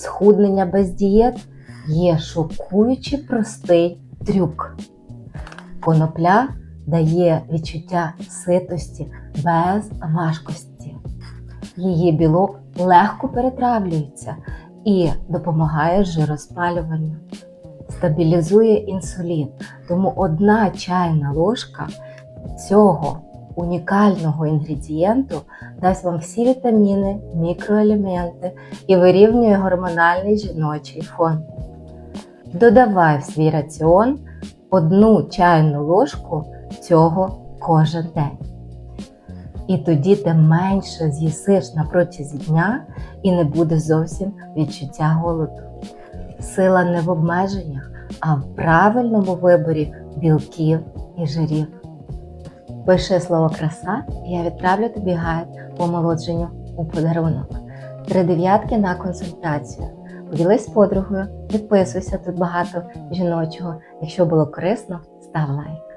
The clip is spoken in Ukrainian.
схуднення без дієт є шокуючи простий трюк. Конопля дає відчуття ситості без важкості. Її білок легко перетравлюється і допомагає жироспалюванню. Стабілізує інсулін, тому одна чайна ложка цього унікального інгредієнту дасть вам всі вітаміни, мікроелементи і вирівнює гормональний жіночий фон. Додавай в свій раціон одну чайну ложку цього кожен день. І тоді ти менше з'їсиш на протязі дня і не буде зовсім відчуття голоду. Сила не в обмеженнях, а в правильному виборі білків і жирів. Пиши слово краса, і я відправлю тобі гайд по омолодженню у подарунок. Три дев'ятки на консультацію. Поділись з подругою, підписуйся тут багато жіночого. Якщо було корисно, став лайк.